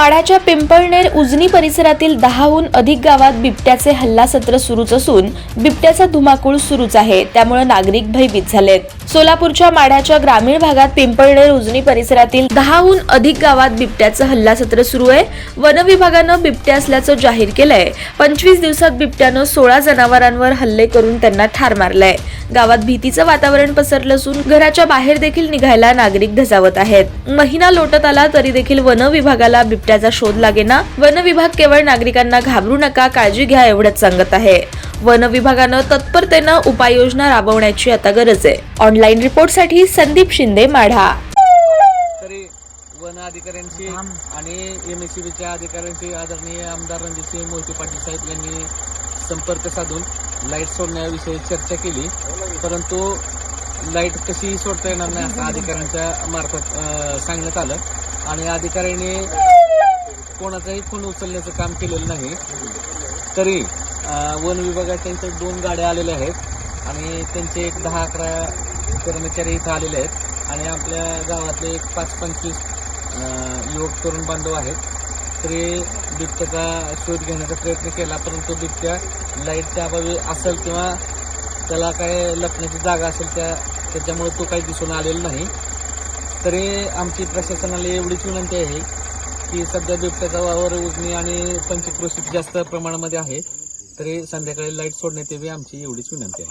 माढ्याच्या पिंपळनेर उजनी परिसरातील दहाहून अधिक गावात बिबट्याचे हल्ला सत्र सुरूच असून बिबट्याचा धुमाकूळ सुरूच आहे. त्यामुळे नागरिक भयभीत झालेत. सोलापूरच्या माढ्याच्या ग्रामीण भागात पिंपळनेर उजनी परिसरातील दहाहून अधिक गावात बिबट्याचं हल्ला सत्र सुरू आहे. वन विभागानं बिबट्या असल्याचं जाहीर केलंय. पंचवीस दिवसात बिबट्यानं सोळा जनावरांवर हल्ले करून त्यांना ठार मारलंय. गावात भीतीचं वातावरण पसरलं असून घराच्या बाहेर देखील निघायला नागरिक धजावत आहेत. महिना लोटत आला तरी देखील वन विभागाला बिबट्याचा शोध लागेना वन विभाग केवळ नागरिकांना घाबरू नका काळजी घ्या एवढंच सांगत आहे. वन विभागानं तत्परतेनं उपाययोजना राबवण्याची आता गरज आहे. ऑनलाईन रिपोर्टसाठी संदीप शिंदे माढा. तरी वन अधिकाऱ्यांशी आणि एम एस सी बीच्या अधिकाऱ्यांशी आदरणीय आमदार रणजितसिंह मोहिते पाटील साहेब यांनी संपर्क साधून लाइट सोडण्याविषयी चर्चा केली. परंतु लाइट कशी सोडता येणार नाही असं अधिकाऱ्यांच्या मार्फत सांगण्यात आलं. आणि अधिकाऱ्यांनी कोणाचाही खून उचलण्याचं काम केलेलं नाही. तरी वन विभागाच्या इथं दोन गाड्या आलेल्या आहेत आणि त्यांचे एक दहा अकरा कर्मचारी इथं आलेले आहेत आणि आपल्या गावातले एक पाच पंचवीस युवक तरुण बांधव आहेत. तरी बिबट्याचा शोध घेण्याचा प्रयत्न केला परंतु बिबट्या लाईटच्या अभावी असेल किंवा त्याला काय लपण्याची जागा असेल त्या त्याच्यामुळे तो काही दिसून आलेला नाही. तरी आमची प्रशासनाला एवढीच विनंती आहे की सध्या बिबट्याचा वावर उजनी आणि पंचक्रोशीत जास्त प्रमाणामध्ये आहे. तरी संध्याकाळी लाइट सोडण्यात यावी आमची एवढीच विनंती आहे.